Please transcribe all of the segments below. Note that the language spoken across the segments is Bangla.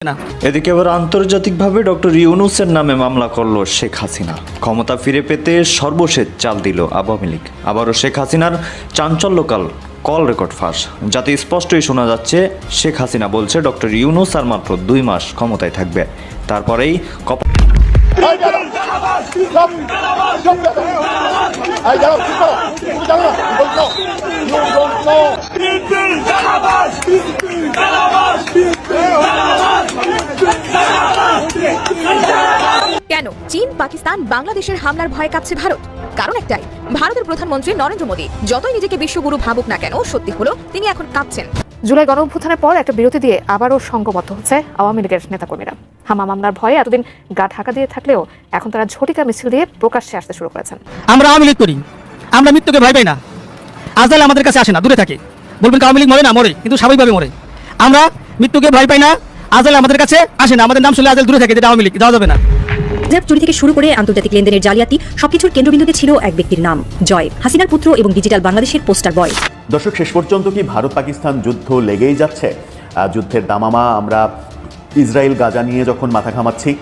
না এদিকে এবার আন্তর্জাতিকভাবে ডক্টর ইউনুসের নামে মামলা করল শেখ হাসিনা ক্ষমতা ফিরে পেতে সর্বশেষ চাল দিল আওয়ামী লীগ আবারও শেখ হাসিনার চাঞ্চল্যকাল কল রেকর্ড ফাঁস যাতে স্পষ্টই শোনা যাচ্ছে শেখ হাসিনা বলছে ডক্টর ইউনুস আর মাত্র দুই মাস ক্ষমতায় থাকবে তারপরেই কপ কেন? চীন পাকিস্তান বাংলাদেশের হামলার ভয়ে কাঁপছে ভারত। কারণ একটাই ভারতের প্রধানমন্ত্রী নরেন্দ্র মোদী। যতই নিজেকে বিশ্বগুরু ভাবুক না কেন সত্যি হলো তিনি এখন কাঁপছেন। জুলাই গণ অভ্যুত্থানের পর একটা বিরতি দিয়ে আবারও সংঘবদ্ধ হচ্ছে আওয়ামী লীগের নেতাকর্মীরা। হামা মামলার ভয়ে এতদিন গা ঢাকা দিয়ে থাকলেও এখন তারা ঝটিকা মিছিল দিয়ে প্রকাশ্যে আসতে শুরু করেছেন। আমরা আওয়ামী লীগ করি আমরা মৃত্যুকে ভয় পাই না। আজরাইল আমাদের কাছে আসে না দূরে থাকে। বলবেন আওয়ামী লীগ মরে না মরে কিন্তু স্বাভাবিকভাবে মরে। আমরা মৃত্যুকে ভয় পাই না। আজল আমাদের কাছে আসে না। আমাদের নাম শুনলে আজল দূরে থাকে যেটা আওয়ামী লীগ যাওয়া যাবে না। চুরি থেকে শুরু করে আন্তর্জাতিক লেনদেনের জালিয়াতি সবকিছুর কেন্দ্রবিন্দুতে ছিল এক ব্যক্তির নাম জয়। হাসিনার পুত্র এবং ডিজিটাল বাংলাদেশের পোস্টার বয়। দর্শক শেষ পর্যন্ত কি ভারত পাকিস্তান যুদ্ধ লেগেই যাচ্ছে? আহ, যুদ্ধের দামামা আমরা ইসরায়েল গাজা নিয়ে যখন মাথা ঘামাচ্ছি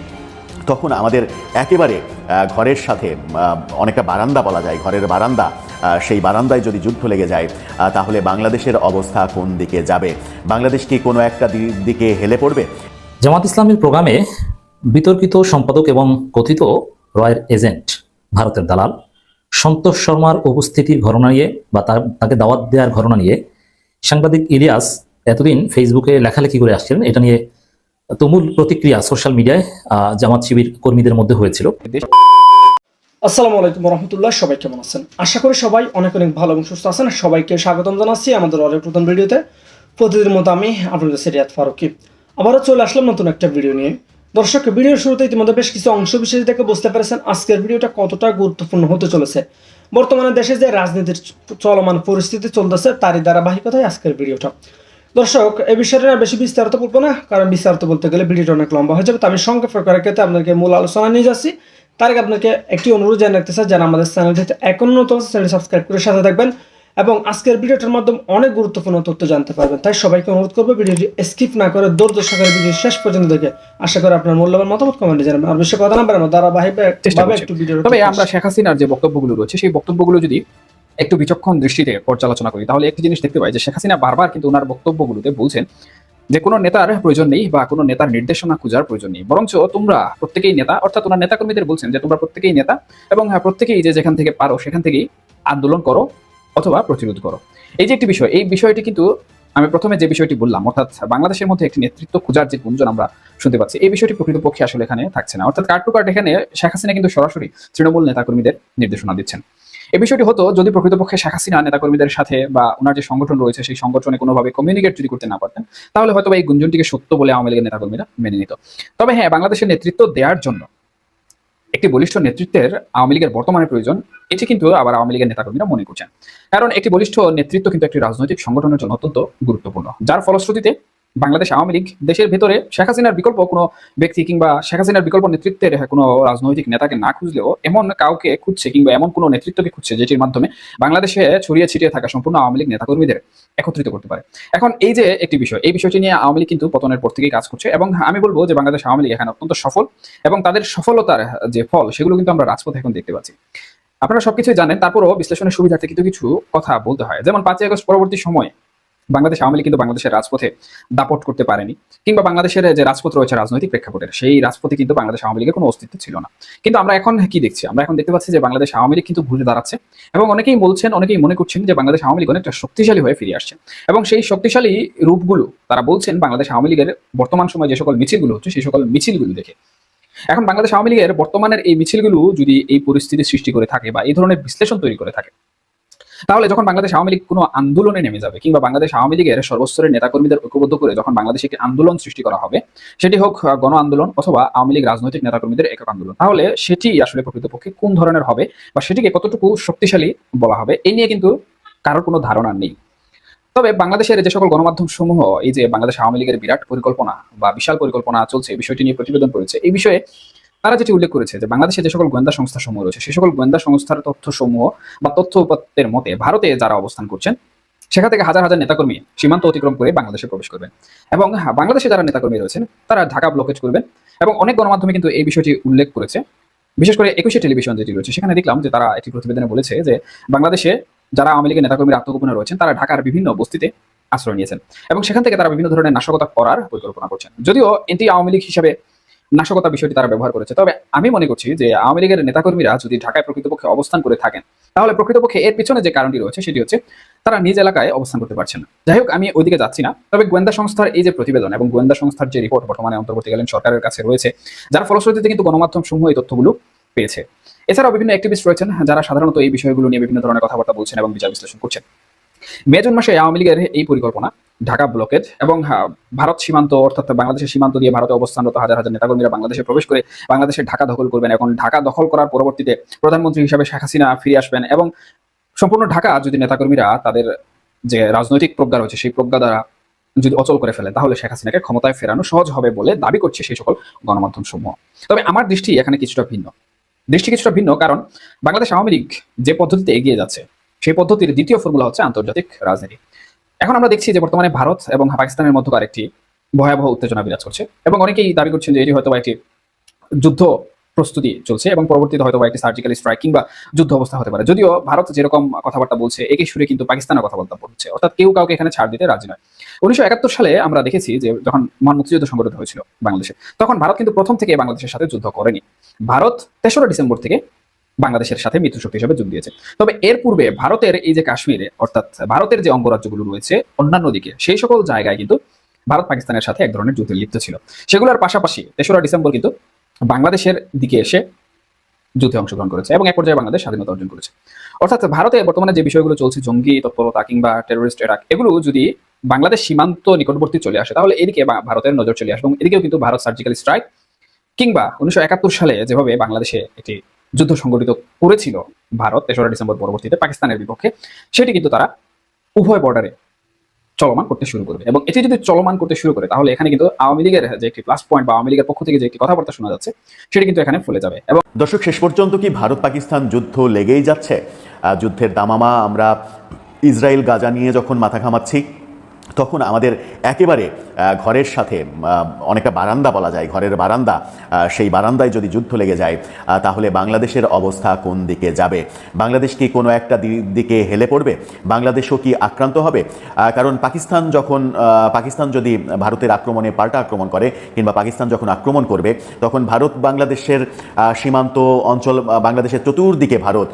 তখন আমাদের একেবারে ঘরের সাথে অনেকটা বারান্দা বলা যায়, ঘরের বারান্দা সেই বারান্দায় যদি যুদ্ধ লেগে যায় তাহলে বাংলাদেশের অবস্থা কোন দিকে যাবে? বাংলাদেশ কি কোনো একটা দিকে হেলে পড়বে? জামাত ইসলামের প্রোগ্রামে বিতর্কিত সম্পাদক এবং কথিত রয়ের এজেন্ট ভারতের দালাল সন্তোষ শর্মার উপস্থিতির ঘটনা নিয়ে বা তাকে দাওয়াত দেওয়ার ঘটনা নিয়ে সাংবাদিক ইলিয়াস এতদিন ফেসবুকে লেখালেখি করে আসছিলেন, এটা নিয়ে তুমুল প্রতিক্রিয়া সোশ্যাল মিডিয়ায় জামাত শিবির কর্মীদের মধ্যে হয়েছিল। আসসালামু আলাইকুম রহমতুল্লাহ সবাই কেমন আছেন? আশা করি সবাই অনেক অনেক ভালো এবং সুস্থ আছেন। সবাইকে স্বাগতম জানাচ্ছি আমাদের অনেক নতুন ভিডিওতে। প্রতিদিনের মতো আমি আপনাদের সিরিয়াত ফারুকি। আবারও চলে আসলাম নতুন একটা ভিডিও নিয়ে। দর্শক, ভিডিওর শুরুতে ইতিমধ্যে বেশ কিছু অংশ বিশেষ দেখে বুঝতে পেরেছেন আজকের ভিডিওটা কতটা গুরুত্বপূর্ণ হতে চলেছে। বর্তমানে দেশে যে রাজনীতির চলমান পরিস্থিতি চলতেছে, তারই ধারাবাহিকতায় আজকের ভিডিওটা। দর্শক এই বিষয়টা বেশি বিস্তারিত বলব না কারণ বিস্তারিত বলতে গেলে ভিডিওটা অনেক লম্বা হয়ে যাবে তো আমি সংক্ষেপ করার ক্ষেত্রে আপনাকে মূল আলোচনা নিয়ে যাচ্ছি। তার আগে আপনাকে একটি অনুরোধ জানিয়ে রাখতে চাই যারা আমাদের চ্যানেলটিতে এখন নতুন চ্যানেল সাবস্ক্রাইব করে সাথে থাকবেন এবং আজকের ভিডিওটার মাধ্যমে অনেক গুরুত্বপূর্ণ তথ্য জানতে পারবেন। তাই সবাইকে অনুরোধ করব ভিডিওটি স্কিপ না করে সহকারে ভিডিও শেষ পর্যন্ত দেখে আশা করি আপনার মূল্যবান মতামত কমেন্টে জানাবেন। আর বেশি কথা না বাড়ানো ধারাবাহিক চেষ্টা একটু ভিডিও তবে আমরা শেখ হাসিনার যে বক্তব্যগুলো রয়েছে সেই বক্তব্যগুলো যদি একটু বিচক্ষণ দৃষ্টিতে পর্যালোচনা করি। তাহলে একটি জিনিস দেখতে পাই যে শেখ হাসিনা বারবার কিন্তু ওনার বক্তব্যগুলোতে বলছেন যে কোনো নেতার প্রয়োজন নেই বা কোনো নেতার নির্দেশনা খোঁজার প্রয়োজন নেই। বরঞ্চ তোমরা প্রত্যেকেই নেতা অর্থাৎ ওনার নেতাকর্মীদের বলছেন যে তোমরা প্রত্যেকেই নেতা এবং হ্যাঁ, প্রত্যেকেই যে যেখান থেকে পারো সেখান থেকেই আন্দোলন করো অথবা প্রতিরোধ করো। এই যে একটি বিষয় এই বিষয়টি কিন্তু আমি প্রথমে যে বিষয়টি বললাম অর্থাৎ বাংলাদেশের মধ্যে একটি নেতৃত্ব খোঁজার যে গুঞ্জন আমরা শুনতে পাচ্ছি এই বিষয়টি প্রকৃতপক্ষে আসলে এখানে থাকছে না। অর্থাৎ কার্ড টু কার্ড এখানে শেখ হাসিনা কিন্তু সরাসরি তৃণমূল নেতাকর্মীদের নির্দেশনা দিচ্ছেন। এই বিষয়টি হতো যদি প্রকৃতপক্ষে শেখ হাসিনা নেতাকর্মীদের সাথে বা ওনার যে সংগঠন রয়েছে, সেই সংগঠনে কোনোভাবে কমিউনিকেট যদি করতে না পারতেন, তাহলে হয়তো এই গুঞ্জনটিকে সত্য বলে আওয়ামী লীগের নেতাকর্মীরা মেনে নিত। তবে হ্যাঁ বাংলাদেশের নেতৃত্ব দেওয়ার জন্য একটি বলিষ্ঠ নেতৃত্বের আওয়ামী লীগের বর্তমানে প্রয়োজন, এটি কিন্তু আবার আওয়ামী লীগের নেতাকর্মীরা মনে করছেন। কারণ একটি বলিষ্ঠ নেতৃত্ব কিন্তু একটি রাজনৈতিক সংগঠনের জন্য অত্যন্ত গুরুত্বপূর্ণ। যার ফলশ্রুতিতে বাংলাদেশ আওয়ামী লীগ দেশের ভেতরে শেখ হাসিনার বিকল্প কোনো ব্যক্তি কিংবা শেখ হাসিনার বিকল্প নেতৃত্বের কোনো রাজনৈতিক নেতাকে না খুঁজলেও এমন কাউকে খুঁজছে কিংবা এমন কোনো নেতৃত্বকে খুঁজছে যেটির মাধ্যমে বাংলাদেশে ছড়িয়ে ছিটিয়ে থাকা সম্পূর্ণ আওয়ামী লীগ নেতাকর্মীদের একত্রিত করতে পারে। এখন এই যে একটি বিষয়, এই বিষয়টি নিয়ে আওয়ামী লীগ কিন্তু পতনের পর থেকেই কাজ করছে এবং আমি বলব যে বাংলাদেশ আওয়ামী লীগ এখানে অত্যন্ত সফল এবং তাদের সফলতার যে ফল সেগুলো কিন্তু আমরা রাজপথে এখন দেখতে পাচ্ছি। আপনারা সবকিছুই জানেন, তারপরও বিশ্লেষণের সুবিধার্থে কিন্তু কিছু কথা বলতে হয়। যেমন পাঁচই আগস্ট পরবর্তী সময় বাংলাদেশ আওয়ামী লীগ কিন্তু বাংলাদেশের রাজপথে দাপট করতে পারেনি। কিংবা বাংলাদেশের যে রাজপথ রয়েছে রাজনৈতিক প্রেক্ষাপটের, সেই রাজপথে কিন্তু বাংলাদেশ আওয়ামী লীগের কোনো অস্তিত্ব ছিল না। কিন্তু আমরা এখন কি দেখছি? আমরা এখন দেখতে পাচ্ছি যে বাংলাদেশ আওয়ামী লীগ কিন্তু ঘুরে দাঁড়াচ্ছে এবং অনেকেই বলছেন, অনেকেই মনে করছেন যে বাংলাদেশ আওয়ামী লীগ অনেকটা শক্তিশালী হয়ে ফিরে আসছে। এবং সেই শক্তিশালী রূপগুলো তারা বলছেন বাংলাদেশ আওয়ামী লীগের বর্তমান সময়ে যে সকল মিছিলগুলো হচ্ছে, সেই সকল মিছিলগুলো দেখে। এখন বাংলাদেশ আওয়ামী লীগের বর্তমানের এই মিছিলগুলো যদি এই পরিস্থিতি সৃষ্টি করে থাকে বা এই ধরনের বিশ্লেষণ তৈরি করে থাকে তাহলে যখন বাংলাদেশ আওয়ামী লীগ কোনো আন্দোলনে নেমে যাবে কিংবা বাংলাদেশ আওয়ামী লীগের সর্বস্তরের নেতাকর্মীদের ঐক্যবদ্ধ করে যখন বাংলাদেশে একটি আন্দোলন সৃষ্টি করা হবে, সেটি হোক গণ আন্দোলন অথবা আওয়ামী লীগ রাজনৈতিক নেতাকর্মীদের একক আন্দোলন, তাহলে সেটি আসলে প্রকৃতপক্ষে কোন ধরনের হবে বা সেটিকে কতটুকু শক্তিশালী বলা হবে, এই নিয়ে কিন্তু কারোর কোনো ধারণা নেই। তবে বাংলাদেশের যে সকল গণমাধ্যম সমূহ এই যে বাংলাদেশ আওয়ামী লীগের বিরাট পরিকল্পনা বা বিশাল পরিকল্পনা চলছে বিষয়টি নিয়ে প্রতিবেদন করেছে, এই বিষয়ে তারা যেটি উল্লেখ করেছে যে বাংলাদেশে যে সকল গোয়েন্দা সংস্থা সমূহ রয়েছে সেই সকল গোয়েন্দা সংস্থার তথ্য সমূহ বা তথ্য উপাত্তের মতে ভারতে যারা অবস্থান করছেন সেখান থেকে হাজার হাজার নেতাকর্মী সীমান্ত অতিক্রম করে বাংলাদেশে প্রবেশ করবেন। এবং হ্যাঁ, বাংলাদেশে যারা নেতাকর্মী রয়েছেন তারা ঢাকা ব্লকেজ করবেন এবং অনেক গণমাধ্যমে কিন্তু এই বিষয়টি উল্লেখ করেছে। বিশেষ করে একুশে টেলিভিশন যেটি রয়েছে সেখানে দেখলাম যে তারা একটি প্রতিবেদনে বলেছে যে বাংলাদেশে যারা আওয়ামী লীগের নেতাকর্মীরা আত্মগোপনে রয়েছেন তারা ঢাকার বিভিন্ন বস্তিতে আশ্রয় নিয়েছেন এবং সেখান থেকে তারা বিভিন্ন ধরনের নাশকতা করার পরিকল্পনা করছেন। যদিও এটি আওয়ামী লীগ হিসাবে নাশকতা বিষয়টি তারা ব্যবহার করেছে। তবে আমি মনে করছি যে আওয়ামী লীগের নেতাকর্মীরা যদি ঢাকায় প্রকৃতপক্ষে অবস্থান করে থাকেন, তাহলে প্রকৃতপক্ষে এর পিছনে যে কারণটি রয়েছে সেটি হচ্ছে তারা নিজ এলাকায় অবস্থান করতে পারছেন না। যাই হোক, আমি ওইদিকে যাচ্ছি না। তবে গোয়েন্দা সংস্থার এই যে প্রতিবেদন এবং গোয়েন্দা সংস্থার যে রিপোর্ট বর্তমানে অন্তর্বর্তীকালীন সরকারের কাছে রয়েছে, যার ফলশ্রুতিতে কিন্তু গণমাধ্যম সমূহ এই তথ্যগুলো পেয়েছে। এছাড়াও বিভিন্ন অ্যাক্টিভিস্ট রয়েছেন, যারা সাধারণত এই বিষয়গুলো নিয়ে বিভিন্ন ধরনের কথাবার্তা বলছেন এবং বিচার বিশ্লেষণ করছেন। মে জুন মাসে আওয়ামী লীগের এই পরিকল্পনা ঢাকা ব্লকেজ এবং হ্যাঁ, ভারত সীমান্ত অর্থাৎ বাংলাদেশের সীমান্ত দিয়ে ভারতে অবস্থানরত হাজার হাজার নেতাকর্মীরা বাংলাদেশে প্রবেশ করে বাংলাদেশের ঢাকা দখল করবেন। এখন ঢাকা দখল করার পরবর্তীতে প্রধানমন্ত্রী হিসাবে শেখ হাসিনা ফিরে আসবেন এবং সম্পূর্ণ ঢাকা যদি নেতাকর্মীরা তাদের যে রাজনৈতিক প্রজ্ঞা রয়েছে সেই প্রজ্ঞা দ্বারা যদি অচল করে ফেলে তাহলে শেখ হাসিনাকে ক্ষমতায় ফেরানো সহজ হবে বলে দাবি করছে সেই সকল গণমাধ্যম সমূহ তবে আমার দৃষ্টি এখানে কিছুটা ভিন্ন। দৃষ্টি কিছুটা ভিন্ন কারণ বাংলাদেশ আওয়ামী লীগ যে পদ্ধতিতে এগিয়ে যাচ্ছে সেই পদ্ধতির দ্বিতীয় ফর্মুলা হচ্ছে আন্তর্জাতিক রাজনীতি। এখন আমরা দেখছি যে বর্তমানে ভারত এবং পাকিস্তানের মধ্যকার একটি ভয়াবহ উত্তেজনা বিরাজ করছে এবং অনেকেই দাবি করছেন যে এটি হয়তো একটি যুদ্ধ প্রস্তুতি চলছে এবং পরবর্তীতে হয়তো একটি সার্জিক্যাল স্ট্রাইক কিংবা যুদ্ধ অবস্থা হতে পারে। যদিও ভারত যেরকম কথাবার্তা বলছে একই সুরে কিন্তু পাকিস্তানের কথাবার্তা বলছে অর্থাৎ কেউ কাউকে এখানে ছাড় দিতে রাজি নয়। উনিশশো সালে আমরা দেখেছি যে যখন মহান মুক্তিযুদ্ধ সংগঠিত হয়েছিল বাংলাদেশে, তখন ভারত কিন্তু প্রথম থেকে বাংলাদেশের সাথে যুদ্ধ করেনি। ভারত তেসরা ডিসেম্বর থেকে বাংলাদেশের সাথে মিত্র শক্তি হিসেবে যোগ দিয়েছে। তবে এর পূর্বে ভারতের এই যে কাশ্মীরে, অর্থাৎ ভারতের যে অঙ্গরাজ্যগুলো রয়েছে অন্যান্য দিকে, সেই সকল জায়গায় কিন্তু ভারত পাকিস্তানের সাথে এক ধরনের যুদ্ধে লিপ্ত ছিল। সেগুলোর পাশাপাশি তেসরা ডিসেম্বর কিন্তু বাংলাদেশের দিকে এসে যুদ্ধে অংশগ্রহণ করেছে এবং এক পর্যায়ে বাংলাদেশ স্বাধীনতা অর্জন করেছে। অর্থাৎ ভারতে বর্তমানে যে বিষয়গুলো চলছে, জঙ্গি তৎপরতা কিংবা টেরোরিস্ট অ্যাটাক এগুলো যদি বাংলাদেশ সীমান্ত নিকটবর্তী চলে আসে, তাহলে এদিকে ভারতের নজর চলে আসবে এবং এদিকেও কিন্তু ভারত সার্জিক্যাল স্ট্রাইক কিংবা উনিশশো একাত্তর সালে যেভাবে বাংলাদেশে একটি যুদ্ধ সংগঠিত করেছিল ভারত তেসরা ডিসেম্বর পরবর্তীতে পাকিস্তানের বিপক্ষে, সেটি কিন্তু তারা উভয় বর্ডারে চলমান করতে শুরু করবে। এবং এটি যদি চলমান করতে শুরু করে, তাহলে এখানে কিন্তু আওয়ামী লীগের যে একটি প্লাস পয়েন্ট বা আওয়ামী লীগের পক্ষ থেকে যে একটি কথাবার্তা শোনা যাচ্ছে, সেটি কিন্তু এখানে ফুলে যাবে। এবং দর্শক, শেষ পর্যন্ত কি ভারত পাকিস্তান যুদ্ধ লেগেই যাচ্ছে? যুদ্ধের দামামা আমরা ইসরায়েল, গাজা নিয়ে যখন মাথা ঘামাচ্ছি তখন আমাদের একেবারে ঘরের সাথে অনেকটা বারান্দা বলা যায়, ঘরের বারান্দা সেই বারান্দায় যদি যুদ্ধ লেগে যায় তাহলে বাংলাদেশের অবস্থা কোন দিকে যাবে? বাংলাদেশ কি কোনো একটা দিকে হেলে পড়বে? বাংলাদেশও কি আক্রান্ত হবে? কারণ পাকিস্তান যখন পাকিস্তান যদি ভারতের আক্রমণে পাল্টা আক্রমণ করে, কিংবা পাকিস্তান যখন আক্রমণ করবে, তখন ভারত বাংলাদেশের সীমান্ত অঞ্চল বাংলাদেশের চতুর্দিকে ভারত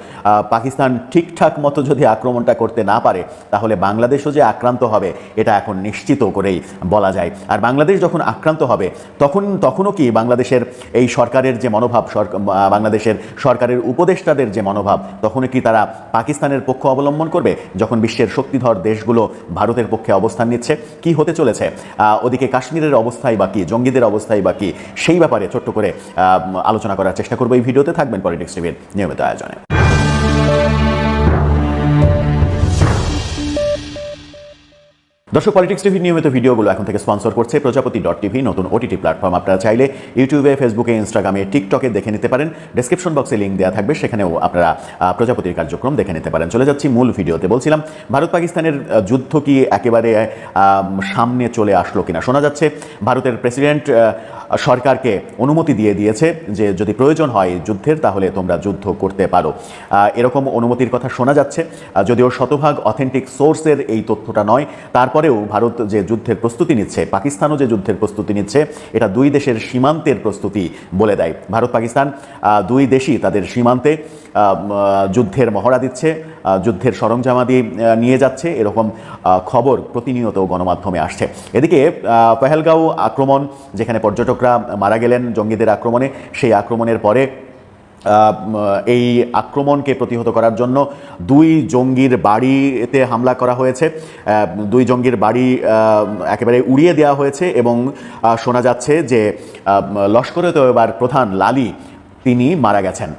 পাকিস্তান ঠিকঠাক মতো যদি আক্রমণটা করতে না পারে, তাহলে বাংলাদেশও যে আক্রান্ত হবে এটা এখন নিশ্চিত করেই বলা যায়। আর বাংলাদেশ যখন আক্রান্ত হবে, তখন, তখনও কি বাংলাদেশের এই সরকারের যে মনোভাব বাংলাদেশের সরকারের উপদেষ্টাদের যে মনোভাব, তখনও কি তারা পাকিস্তানের পক্ষ অবলম্বন করবে, যখন বিশ্বের শক্তিধর দেশগুলো ভারতের পক্ষে অবস্থান নিচ্ছে? কি হতে চলেছে? ওদিকে কাশ্মীরের অবস্থায় বা কি, জঙ্গিদের অবস্থায় বা কি, সেই ব্যাপারে ছোট্ট করে আলোচনা করার চেষ্টা করব। এই ভিডিওতে থাকবেন পলিটিক্স টিভির নিয়মিত আয়োজনে। দর্শক পলিটিক্স টিভির নিয়মিত ভিডিওগুলো এখন থেকে স্পন্সর করছে প্রজাপতি ডট টিভি নতুন ওটিটি প্ল্যাটফর্ম আপনারা চাইলে ইউটিউবে ফেসবুকে ইনস্টাগ্রামে টিকটকে দেখে নিতে পারেন। ডেসক্রিপশন বক্সে লিঙ্ক দেওয়া থাকবে, সেখানেও আপনারা প্রজাপতির কার্যক্রম দেখে নিতে পারেন। চলে যাচ্ছি মূল ভিডিওতে। বলছিলাম, ভারত পাকিস্তানের যুদ্ধ কি একেবারে সামনে চলে আসলো কিনা? শোনা যাচ্ছে, ভারতের প্রেসিডেন্ট সরকারকে অনুমতি দিয়ে দিয়েছে যে যদি প্রয়োজন হয় যুদ্ধের, তাহলে তোমরা যুদ্ধ করতে পারো। এরকম অনুমতির কথা শোনা যাচ্ছে। যদিও শতভাগ অথেন্টিক সোর্সের এই তথ্যটা নয় তারপরেও ভারত যে যুদ্ধের প্রস্তুতি নিচ্ছে, পাকিস্তানও যে যুদ্ধের প্রস্তুতি নিচ্ছে, এটা দুই দেশের সীমান্তের প্রস্তুতি বলে দেয়। ভারত, পাকিস্তান দুই দেশই তাদের সীমান্তে যুদ্ধের মহড়া দিচ্ছে যুদ্ধের সরঞ্জামাদি নিয়ে যাচ্ছে। এরকম খবর প্রতিনিয়ত গণমাধ্যমে আসছে। এদিকে পহেলগাঁও আক্রমণ, যেখানে পর্যটকরা মারা গেলেন জঙ্গিদের আক্রমণে, সেই আক্রমণের পরে এই আক্রমণকে প্রতিহত করার জন্য দুই জঙ্গির বাড়িতে হামলা করা হয়েছে। দুই জঙ্গির বাড়ি একেবারে উড়িয়ে দেওয়া হয়েছে এবং শোনা যাচ্ছে যে লস্করে তো এবার প্রধান লালি, তিনি মারা গেছেন।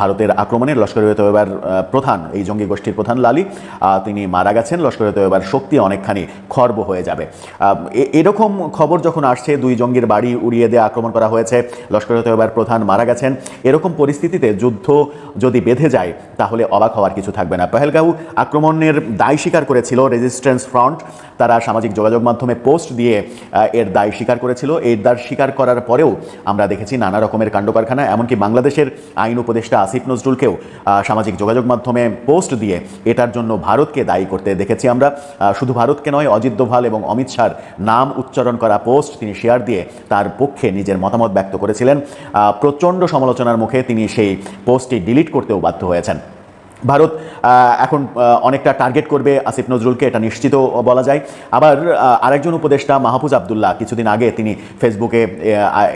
ভারতের আক্রমণে লস্কর তৈবার প্রধান, এই জঙ্গি গোষ্ঠীর প্রধান লালি তিনি মারা গেছেন, লস্কর তৈবার শক্তি অনেকখানি খর্ব হয়ে যাবে। এরকম খবর যখন আসছে, দুই জঙ্গির বাড়ি উড়িয়ে দিয়ে আক্রমণ করা হয়েছে, লস্কর তৈবার প্রধান মারা গেছেন, এরকম পরিস্থিতিতে যুদ্ধ যদি বেঁধে যায়, তাহলে অবাক হওয়ার কিছু থাকবে না। পেহেলগাঁও আক্রমণের দায় স্বীকার করেছিল রেজিস্ট্যান্স ফ্রন্ট তারা সামাজিক যোগাযোগ মাধ্যমে পোস্ট দিয়ে এর দায় স্বীকার করেছিল। এর দায় স্বীকার করার পরেও আমরা দেখেছি নানা রকমের কাণ্ডকারখানা, এমনকি বাংলাদেশের আইন উপদেষ্টা আসিফ নজরুলকেও সামাজিক যোগাযোগ মাধ্যমে পোস্ট দিয়ে এটার জন্য ভারতকে দায়ী করতে দেখেছি আমরা। শুধু ভারতকে নয়, অজিত দোভাল এবং অমিত শাহর নাম উচ্চারণ করা পোস্ট তিনি শেয়ার দিয়ে তার পক্ষে নিজের মতামত ব্যক্ত করেছিলেন। প্রচণ্ড সমালোচনার মুখে তিনি সেই পোস্টটি ডিলিট করতেও বাধ্য হয়েছেন। ভারত এখন অনেকটা টার্গেট করবে আসিফ নজরুলকে, এটা নিশ্চিত বলা যায়। আবার আরেকজন উপদেষ্টা, মাহফুজ আবদুল্লাহ, কিছুদিন আগে তিনি ফেসবুকে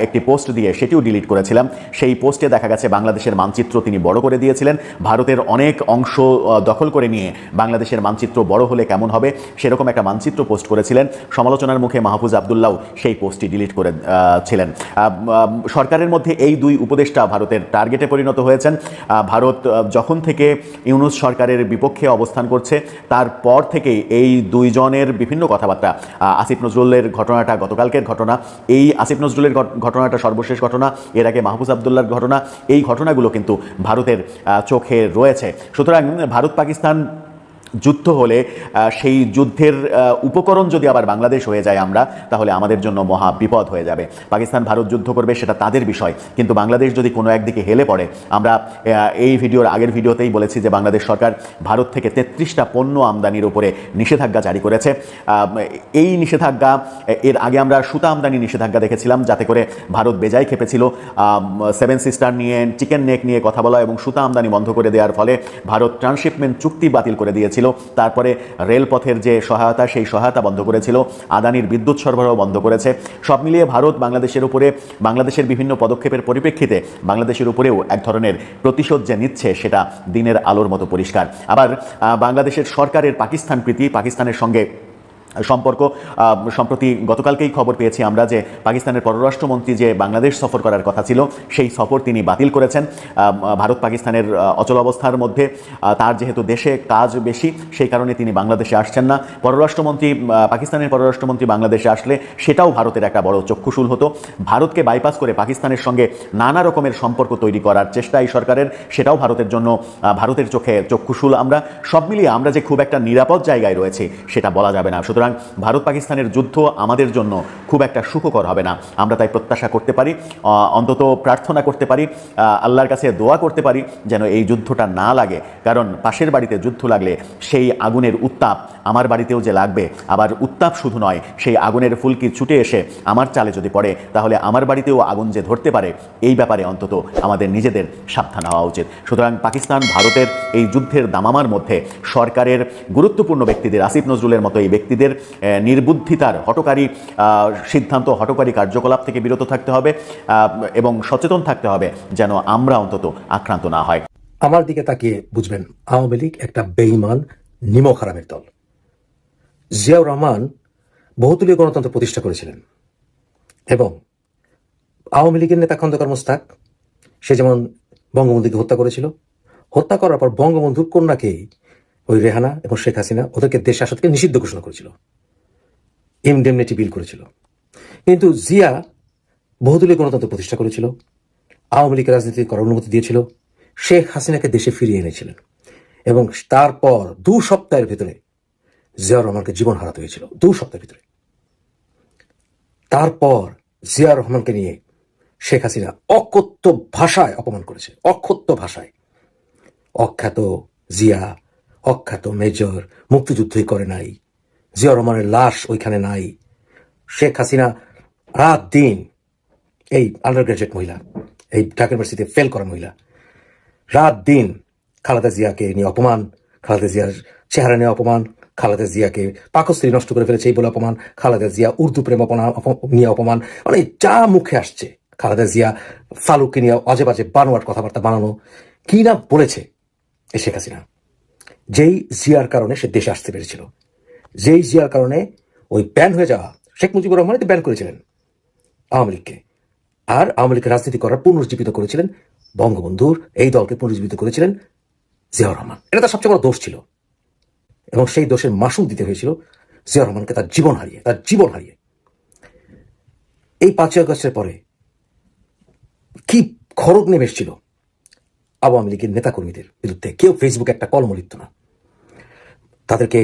একটি পোস্ট দিয়ে সেটিও ডিলিট করেছিলাম। সেই পোস্টে দেখা গেছে বাংলাদেশের মানচিত্র তিনি বড় করে দিয়েছিলেন। ভারতের অনেক অংশ দখল করে নিয়ে বাংলাদেশের মানচিত্র বড় হলে কেমন হবে সেরকম একটা মানচিত্র পোস্ট করেছিলেন। সমালোচনার মুখে মাহফুজ আবদুল্লাহ সেই পোস্টটি ডিলিট করে ছিলেন। সরকারের মধ্যে এই দুই উপদেষ্টা ভারতের টার্গেটে পরিণত হয়েছেন। ভারত যখন থেকে ইউনুস সরকারের বিপক্ষে অবস্থান করছে। তারপর থেকে এই দুইজনের বিভিন্ন কথাবার্তা। আসিফ নজরুলের ঘটনাটা গতকালকের ঘটনা। এই আসিফ নজরুলের ঘটনাটা সর্বশেষ ঘটনা। এর আগে মাহফুজ আবদুল্লার ঘটনা। এই ঘটনাগুলো কিন্তু ভারতের চোখে রয়েছে। সুতরাং ভারত পাকিস্তান যুদ্ধ হলে সেই যুদ্ধের উপকরণ যদি আবার বাংলাদেশ হয়ে যায় আমরা, তাহলে আমাদের জন্য মহা বিপদ হয়ে যাবে। পাকিস্তান ভারত যুদ্ধ করবে সেটা তাদের বিষয়, কিন্তু বাংলাদেশ যদি কোনো একদিকে হেলে পড়ে, আমরা এই ভিডিওর আগের ভিডিওতেই বলেছি যে বাংলাদেশ সরকার ভারত থেকে তেত্রিশটা পণ্য আমদানির উপরে নিষেধাজ্ঞা জারি করেছে। এই নিষেধাজ্ঞা, এর আগে আমরা সুতা আমদানি নিষেধাজ্ঞা দেখেছিলাম, যাতে করে ভারত বেজায় খেপেছিল। সেভেন সিস্টার নিয়ে চিকেন নেক নিয়ে কথা বলা এবং সুতা আমদানি বন্ধ করে দেওয়ার ফলে ভারত ট্রান্সশিপমেন্ট চুক্তি বাতিল করে দিয়েছিল তারপরে রেলপথের যে সহায়তা, সেই সহায়তা বন্ধ করেছিল, আদানির বিদ্যুৎ সরবরাহ বন্ধ করেছে। সব মিলিয়ে ভারত বাংলাদেশের উপরে, বাংলাদেশের বিভিন্ন পদক্ষেপের পরিপ্রেক্ষিতে বাংলাদেশের উপরেও এক ধরনের প্রতিশোধ যে নিচ্ছে, সেটা দিনের আলোর মতো পরিষ্কার। আবার বাংলাদেশের সরকারের পাকিস্তান প্রীতি, পাকিস্তানের সঙ্গে সম্পর্ক সম্প্রতি গতকালকেই খবর পেয়েছি আমরা যে পাকিস্তানের পররাষ্ট্রমন্ত্রী যে বাংলাদেশ সফর করার কথা ছিল, সেই সফর তিনি বাতিল করেছেন। ভারত পাকিস্তানের অচল অবস্থার মধ্যে তার যেহেতু দেশে কাজ বেশি, সেই কারণে তিনি বাংলাদেশে আসছেন না। পররাষ্ট্রমন্ত্রী পাকিস্তানের পররাষ্ট্রমন্ত্রী বাংলাদেশে আসলে সেটাও ভারতের একটা বড় চক্ষুশূল হতো। ভারতকে বাইপাস করে পাকিস্তানের সঙ্গে নানা রকমের সম্পর্ক তৈরি করার চেষ্টা এই সরকারের, সেটাও ভারতের জন্য ভারতের চোখে চক্ষুশূল। আমরা সব মিলিয়ে আমরা যে খুব একটা নিরাপদ জায়গায় রয়েছি, সেটা বলা যাবে না। সুতরাং ভারত পাকিস্তানের যুদ্ধ আমাদের জন্য খুব একটা সুখকর হবে না। আমরা তাই প্রত্যাশা করতে পারি অন্তত প্রার্থনা করতে পারি আল্লাহর কাছে দোয়া করতে পারি যেন এই যুদ্ধটা না লাগে। কারণ পাশের বাড়িতে যুদ্ধ লাগলে সেই আগুনের উত্তাপ আমার বাড়িতেও যে লাগবে, আবার উত্তাপ শুধু নয়, সেই আগুনের ফুলকি ছুটে এসে আমার চালে যদি পড়ে, তাহলে আমার বাড়িতেও আগুন যে ধরতে পারে, এই ব্যাপারে অন্তত আমাদের নিজেদের সাবধান হওয়া উচিত। সুতরাং পাকিস্তান, ভারতের এই যুদ্ধের দামামার মধ্যে সরকারের গুরুত্বপূর্ণ ব্যক্তিদের, আসিফ নজরুলের মতো এই ব্যক্তিদের আহ, নির্বুদ্ধিতার হটকারী সিদ্ধান্ত হটকারী কার্যকলাপ থেকে বিরত থাকতে হবে এবং সচেতন থাকতে হবে যেন আমরা অন্তত আক্রান্ত না হয়। আমার দিকে তাকিয়ে বুঝবেন আওয়ামী লীগ একটা বেইমান নিমক হারামের দল। জিয়াউর রহমান বহুতলীয় গণতন্ত্র প্রতিষ্ঠা করেছিলেন এবং আওয়ামী লীগের নেতা খন্দকার মোস্তাক সে যেমন বঙ্গবন্ধুকে হত্যা করেছিল হত্যা করার পর বঙ্গবন্ধুর কন্যাকেই ওই রেহানা এবং শেখ হাসিনা ওদেরকে দেশ আসা থেকে নিষিদ্ধ ঘোষণা করেছিল। ইমডেমনিটি বিল করেছিল। কিন্তু জিয়া বহুদলীয় গণতন্ত্র প্রতিষ্ঠা করেছিল, আওয়ামী লীগের রাজনীতি করার অনুমতি দিয়েছিল, শেখ হাসিনাকে দেশে ফিরিয়ে এনেছিলেন এবং তারপর দু সপ্তাহের ভিতরে জিয়াউর রহমানকে জীবন হারাতে হয়েছিল, দু সপ্তাহের ভিতরে। তারপর জিয়া রহমানকে নিয়ে শেখ হাসিনা অকথ্য ভাষায় অপমান করেছে অক্ষত্য ভাষায়। অখ্যাত জিয়া অখ্যাত মেজর মুক্তিযুদ্ধই করে নাই। জিয়াউর রহমানের লাশ ওইখানে নাই। শেখ হাসিনা রাত দিন এই আন্ডার গ্রাজুয়েট মহিলা, এই ঢাকা ইউনিভার্সিটিতে ফেল করা মহিলা, রাত দিন খালেদা জিয়াকে নিয়ে অপমান, খালেদা জিয়ার চেহারা নিয়ে অপমান, খালেদা জিয়াকে পাকস্ত্রী নষ্ট করে ফেলেছে এই বলে অপমান, খালেদা জিয়া উর্দু প্রেম নিয়ে অপমান মানে যা মুখে আসছে, খালেদা জিয়া ফালুককে নিয়ে অজে বাজে বানোয়ার কথাবার্তা বানানো, কি না বলেছে এই শেখ হাসিনা? যেই জিয়ার কারণে সে দেশে আসতে পেরেছিল। যেই জিয়ার কারণে ওই ব্যান হয়ে যাওয়া শেখ মুজিবুর রহমান ব্যান করেছিলেন আওয়ামী লীগকে। আর আওয়ামী লীগের রাজনীতি করার পুনর্জীবিত করেছিলেন বঙ্গবন্ধুর, এই দলকে পুনরুজ্জীবিত করেছিলেন জিয়াউর রহমান। এটা তার সবচেয়ে বড় দোষ ছিল। এবং সেই দোষের মাসুল দিতে হয়েছিল জিয়াউর রহমানকে তার জীবন হারিয়ে, তার জীবন হারিয়ে। এই পাঁচই আগস্টের পরে কি খড়গ নেমে এসেছিল? আওয়ামী লীগের নেতাকর্মীদের বিরুদ্ধে কেউ ফেসবুকে একটা কলম লিখত না। তাদেরকে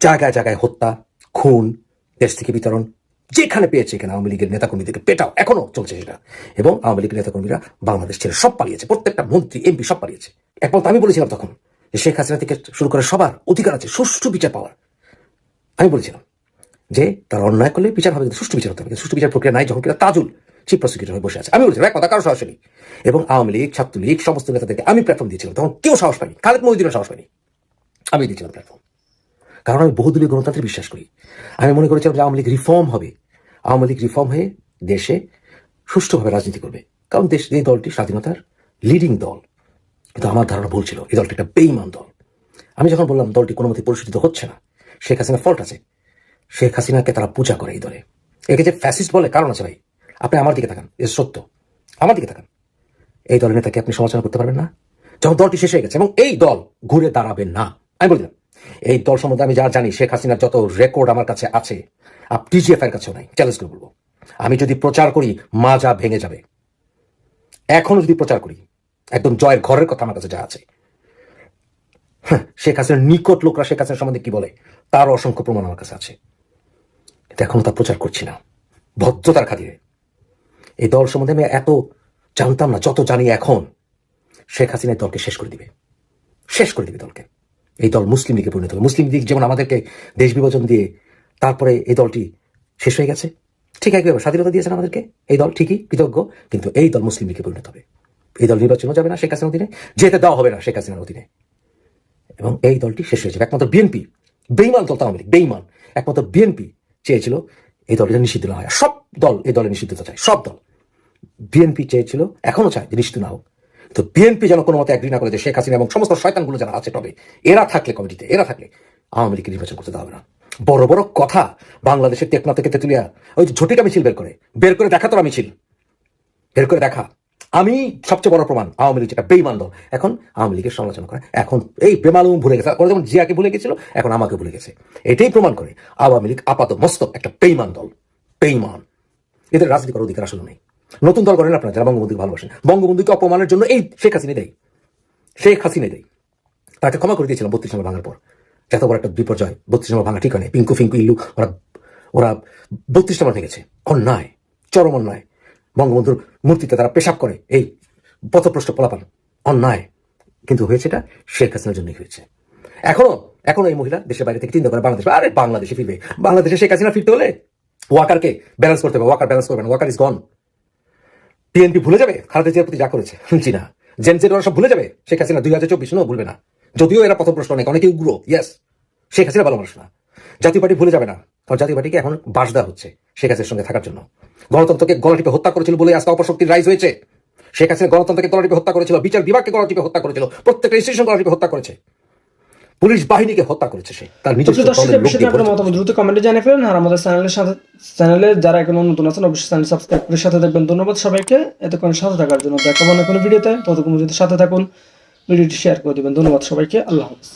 জায়গায় জায়গায় হত্যা, খুন, দেশ থেকে বিতরণ যেখানে পেয়েছে এখানে আওয়ামী লীগের নেতাকর্মীদেরকে পেটাও, এখনও চলছে সেটা। এবং আওয়ামী লীগের নেতাকর্মীরা বাংলাদেশ ছেড়ে সব পালিয়েছে, প্রত্যেকটা মন্ত্রী, এমপি সব পালিয়েছে। একমত আমি বলেছিলাম তখন যে শেখ হাসিনা থেকে শুরু করে সবার অধিকার আছে সুষ্ঠু বিচার পাওয়ার। আমি বলেছিলাম যে তারা অন্যায় করলে বিচার হবে সুষ্ঠু বিচার হতে হবে। সুষ্ঠু বিচার প্রক্রিয়া নাই যখন কিনা তাজুল চিফ প্রসিকিউটর হয়ে বসে আছে। আমি এক কথা কারও সাহস নেই। এবং আওয়ামী লীগ, ছাত্রলীগ, সমস্ত নেতাদেরকে আমি প্ল্যাটফর্ম দিয়েছিলাম, তখন কেউ সাহস পায়নি। খালেদ মহিদিনও সাহস পায়নি। আমি দিয়েছিলাম প্ল্যাটফর্ম কারণ আমি বহুদলীয় গণতন্ত্রে বিশ্বাস করি। আমি মনে করেছিলাম যে আওয়ামী লীগ রিফর্ম হবে। আওয়ামী লীগ রিফর্ম হয়ে দেশে সুষ্ঠুভাবে রাজনীতি করবে। কারণ দেশ, এই দলটি স্বাধীনতার লিডিং দল। কিন্তু আমার ধারণা ভুল ছিল। এই দলটি একটা বেইমান দল। আমি যখন বললাম, দলটি কোনো মতে পরিচালিত হচ্ছে না। শেখ হাসিনা ফল্ট আছে। শেখ হাসিনাকে তারা পূজা করে এই দলে। একে যে ফ্যাসিস্ট বলে, কারণ আছে ভাই। আপনি আমার দিকে তাকান এ সত্য। আমার দিকে তাকান। এই দলের নেতাকে আপনি সমালোচনা করতে পারবেন না। যখন দলটি শেষ হয়ে গেছে এবং এই দল ঘুরে দাঁড়াবে না। আমি বললাম এই দল সম্বন্ধে আমি যা জানি শেখ হাসিনার যত রেকর্ড আমার কাছে আছে টিজিএফ এর কাছেও নাই। চ্যালেঞ্জ করে বলব। আমি যদি প্রচার করি মাজা ভেঙে যাবে। এখনও যদি প্রচার করি একদম জয়ের ঘরের কথা আমার কাছে যা আছে। হ্যাঁ, শেখ হাসিনার নিকট লোকরা শেখ হাসিনার সম্বন্ধে কি বলে তার অসংখ্য প্রমাণ আমার কাছে আছে। এখনও তা প্রচার করছি না। ভদ্রতার খাতিরে। এই দল সম্বন্ধে আমি এত জানতাম না, যত জানি এখন। শেখ হাসিনা দলকে শেষ করে দিবে। শেষ করে দিবে দলকে। এই দল মুসলিম লীগে পরিণত হবে। মুসলিম লীগ যেমন আমাদেরকে দেশ বিভাজন দিয়ে তারপরে এই দলটি শেষ হয়ে গেছে। ঠিক একইভাবে স্বাধীনতা দিয়েছেন আমাদেরকে। এই দল ঠিকই, কৃতজ্ঞ, কিন্তু এই দল মুসলিম লীগে পরিণত হবে। এই দল নির্বাচনও যাবে না শেখ হাসিনার অধীনে, যেতে দেওয়া হবে না শেখ হাসিনার অধীনে। এবং এই দলটি শেষ হয়ে যাবে। একমাত্র বিএনপি, বেইমান দল আওয়ামী লীগ বেইমান। একমাত্র বিএনপি চেয়েছিল এই দলটা নিষিদ্ধ হয়। সব দল এই দলে নিষিদ্ধতা চায়, সব দল। বিএনপি চেয়েছিল, এখনও চায় যে নিষিদ্ধ না হোক। তো বিএনপি যেন কোনো মতে অ্যাগ্রি না করে যে শেখ হাসিনা এবং সমস্ত শয়তানগুলো যারা আছে তবে এরা থাকলে কমিটিতে, এরা থাকলে আওয়ামী লীগকে নির্বাচন করতে দেওয়া হবে না। বড় বড় কথা, বাংলাদেশের টেকনা থেকে তেতুলিয়া ওই যে ঝটিকা মিছিল বের করে বের করে দেখা তোরা মিছিল, বের করে দেখা। আমি সবচেয়ে বড় প্রমাণ, আওয়ামী লীগ যেটা বেইমান দল, এখন আওয়ামী লীগের সমালোচনা করে, এখন এই বেমালুম ভুলে গেছে ওরা যেমন জিয়াকে ভুলে গেছিল, এখন আমাকে ভুলে গেছে। এটাই প্রমাণ করে আওয়ামী লীগ আপাত মস্তক একটা বেইমান দল, বেইমান। এদের রাজনীতি করার অধিকার আসলে নেই। নতুন দল করেন আপনারা যারা বঙ্গবন্ধুকে ভালোবাসেন। বঙ্গবন্ধুকে অপমানের জন্য এই শেখ হাসিনা দেয়। শেখ হাসিনা দেয়। তাকে ক্ষমা করে দিয়েছিলাম বত্রিশ নম্বর ভাঙার পর। যত বড় একটা বিপর্যয়। বত্রিশ নম্বর ভাঙা ঠিক হয় পিঙ্কু ফিঙ্কু ইল্লু, ওরা ওরা বত্রিশ নম্বর ভেঙেছে। অন্যায়, চরম অন্যায়। বঙ্গবন্ধুর মূর্তিতে তারা পেশাব করে এই পথপ্রষ্ট পোলাপান অন্যায়। কিন্তু হয়েছে এটা শেখ হাসিনার জন্যই হয়েছে। এখনও এখনও এই মহিলা দেশের বাইরে থেকে চিন্তা করে বাংলাদেশ আরে বাংলাদেশে ফিরবে। বাংলাদেশে শেখ হাসিনা ফিরতে হলে ওয়াকারকে ব্যালেন্স করতে হবে। ওয়াকার ব্যালেন্স করবে না। ওয়াকার ইজ গন বিএনপি ভুলে যাবে? খালেদা জিয়ার প্রতি যা করেছে। জি না জেনসের ওরা সব ভুলে যাবে? শেখ হাসিনা দুই হাজার চব্বিশ ভুলবে না। যদিও এরা পথপ্রশ্ন অনেক অনেকে উগ্র। ইয়েস শেখ হাসিনা ভালো মানুষ না। জাতীয় পার্টি ভুলে যাবে না। কারণ জাতীয় পার্টিকে এখন বাস দেওয়া হচ্ছে শেখ হাসিনার সঙ্গে থাকার জন্য। গণতন্ত্রকে গলাটিপে হত্যা করেছিল বলে আজকে অপশক্তির রাইজ হয়েছে। শেখ হাসিনা গণতন্ত্রকে গলাটিপে হত্যা করেছিল, বিচার বিভাগকে গলাটিপে হত্যা করেছিল। প্রত্যেকটা ইনস্টিটিউশন গলাটিপে হত্যা করেছে। পুলিশ বাহিনীকে হত্যা করেছে সে তার নিজস্ব মতামত দ্রুত কমেন্টে জানিয়ে ফেলেন আর আমাদের চ্যানেলের সাথে চ্যানেলে যারা এখন নতুন আছেন অবশ্যই চ্যানেল সাবস্ক্রাইব করে সাথে থাকবেন। ধন্যবাদ সবাইকে এতক্ষণ সাথে থাকার জন্য দেখাবো না কোনো ভিডিওতে। ততক্ষণ যদি সাথে থাকুন ভিডিওটি শেয়ার করে দিবেন। ধন্যবাদ সবাইকে আল্লাহ হাফিজ।